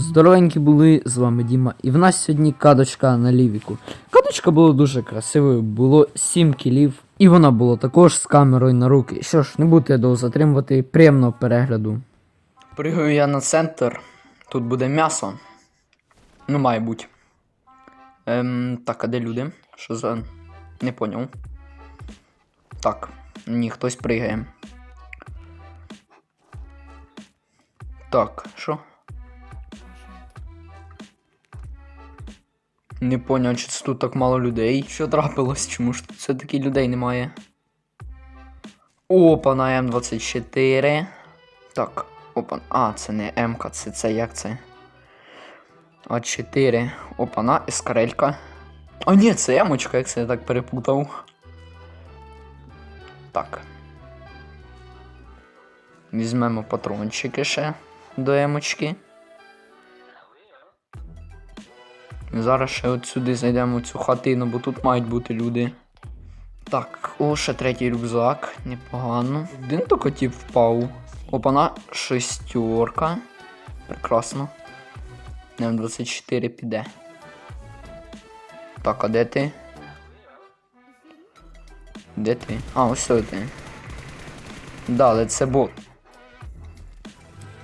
Здоровенькі були, з вами Діма. І в нас сьогодні кадочка на лівіку. Кадочка була дуже красивою, було 7 кілів. І вона була також з камерою на руки. Що ж, не будете довго затримувати, приємного перегляду. Пригаю я на центр. Тут буде м'ясо. Ну, має бути. Ем, так, а де люди? Що за. Не поняв. Так, ні, хтось пригає. Так, що? Не поняв, чи це тут так мало людей. Що трапилось? Чому ж тут все-таки людей немає? Опа, на М24. Так, опа. А, це не М, це, це як це? А4. Опа, на ескарелька. А ні, це Емочка, як це я так перепутав. Так. Візьмемо патрончики ще до емочки. Зараз ще от сюди зайдемо цю хатину, бо тут мають бути люди. Так, о, ще третій рюкзак, непогано. Один то котів впав. Опана шестерка. Прекрасно. М24 піде. Так, а де ти? Де ти? А, ось ти. Да, але це бот.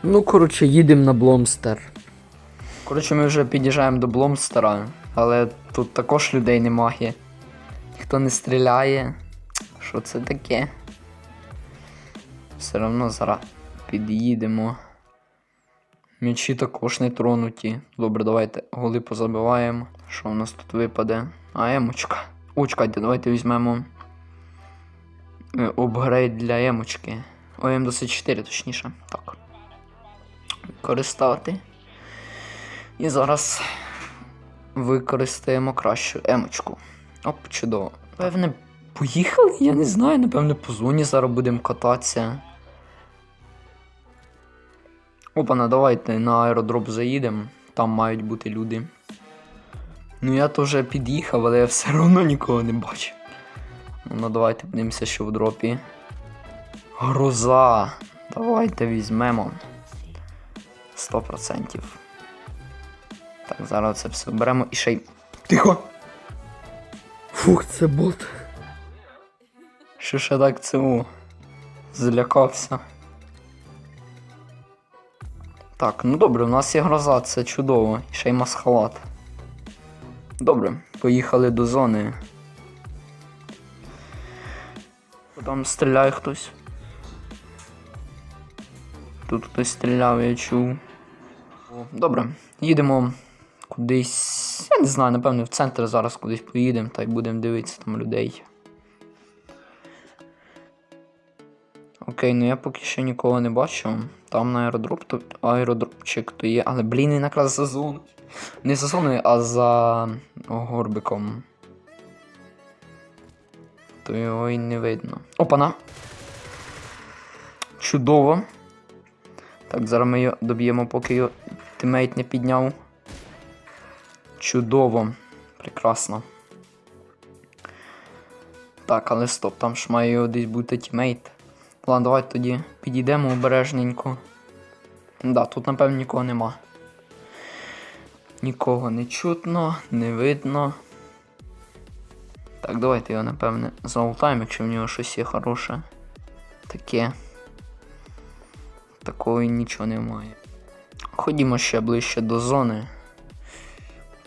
Ну, коротше, їдемо на Бломстер. Коротше, ми вже під'їжджаємо до Бломстера, але тут також людей немає. Ніхто не стріляє. Що це таке? Все одно зараз під'їдемо. М'ячі також не тронуті. Добре, давайте голи позабиваємо. Що у нас тут випаде? А, емочка. О, чекайте, давайте візьмемо е, апгрейд для емочки. О, М24, точніше. Так. Використати. І зараз використаємо кращу емочку. Оп, чудово. Певне, поїхали? Я не знаю, напевне, по зоні зараз будемо кататися. Опана, давайте на аеродроп заїдемо. Там мають бути люди. Ну я теж під'їхав, але я все одно нікого не бачу. Ну давайте подивимося, що в дропі. Гроза. Давайте візьмемо. 100%. Зараз це все беремо і ще й. Тихо! Фух, це бот. Що ще так цьому? Злякався. Так, ну добре, у нас є гроза, це чудово. І ще й масхалат. Добре, поїхали до зони. Там стріляє хтось. Тут хтось стріляв, я чув. Добре, їдемо кудись. Я не знаю, напевно, в центр зараз кудись поїдемо та й будемо дивитися там людей. Окей, ну я поки що нікого не бачу. Там на аеродроп, то аеродропчик то є, але блін, він якраз за зоною. Не за зоною, а за горбиком. То його й не видно. Опана! Чудово. Так, зараз ми його доб'ємо, поки його тимейт не підняв. Чудово. Прекрасно. Так, але стоп, там ж має десь бути тімейт. Ладно, давайте тоді підійдемо обережненько. Да, тут, напевно, нікого нема. Нікого не чутно, не видно. Так, давайте його, напевне, залутаємо, якщо в нього щось є хороше. Таке. Такого нічого немає. Ходімо ще ближче до зони.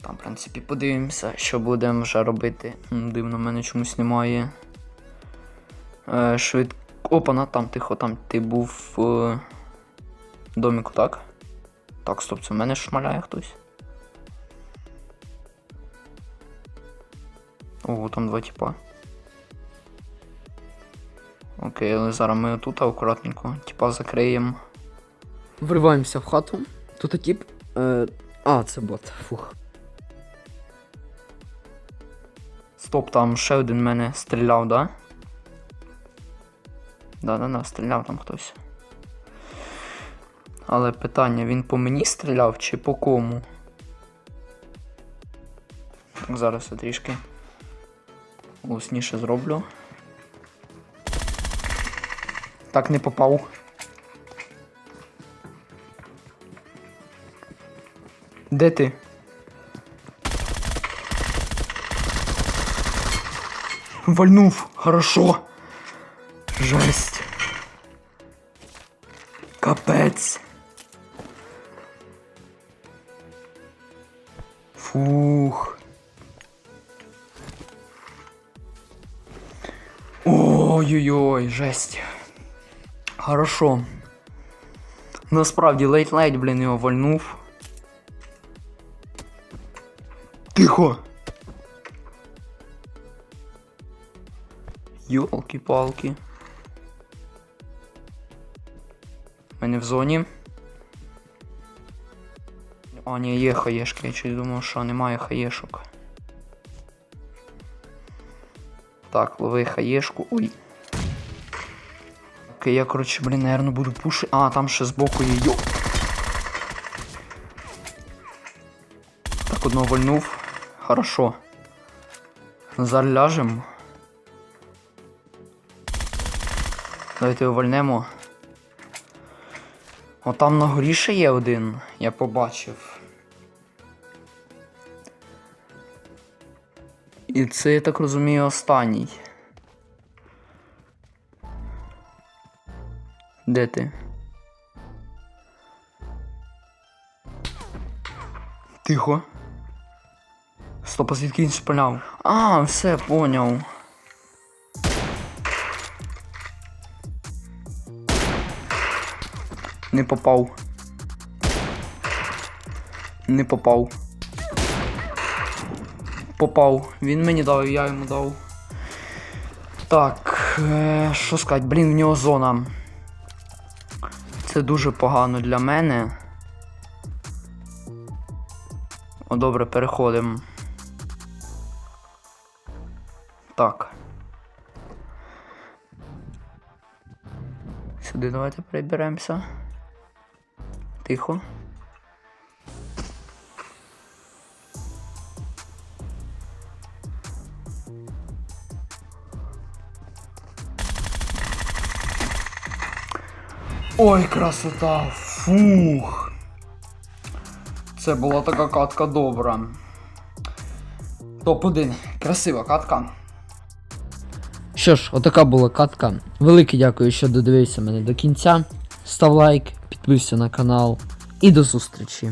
Там, в принципі, подивимося, що будемо вже робити. Дивно, в мене чомусь немає. Е, швид... Опана, там тихо, там ти був в е... доміку, так? Так, стоп, це в мене шмаляє хтось. Ого, там два типа. Окей, але зараз ми тут акуратненько, типа закриємо. Вриваємося в хату. Тут тип. Е, а, це бот. Фух. Стоп, там ще один мене стріляв, да? Да-да-да, стріляв там хтось. Але питання, він по мені стріляв чи по кому? Так, зараз я трішки голосніше зроблю. Так, не попав. Де ти? Вальнув, хорошо. Жесть. Капець. Фух. Ой-ой-ой, жесть. Хорошо. Насправді лейт-лейт, блін, його вальнув. Тихо. Йолки-палки. Ми не в зоні. А, ні, є хаєшки, я чуть думав, що немає хаєшок. Так, лови хаєшку. Ой. Окей, я, коротше, блін, наверное, буду пушити. А, там ще збоку є йо. Так, одного вольнув. Хорошо. Зараз Давайте його вольнемо. О, там на горі ще є один, я побачив. І це, я так розумію, останній. Де ти? Тихо. Стоп, а звідки він спаляв? А, все, поняв. Не попав. Не попав. Попав. Він мені дав, я йому дав. Так, е, що сказати, блін, в нього зона. Це дуже погано для мене. О, добре, переходимо. Так. Сюди давайте приберемося. Тихо. Ой, красота! Фух! Це була така катка добра. Топ-1. Красива катка. Що ж, отака була катка. Велике дякую, що додивився мене до кінця. Став лайк, підписуйся на канал і до зустрічі.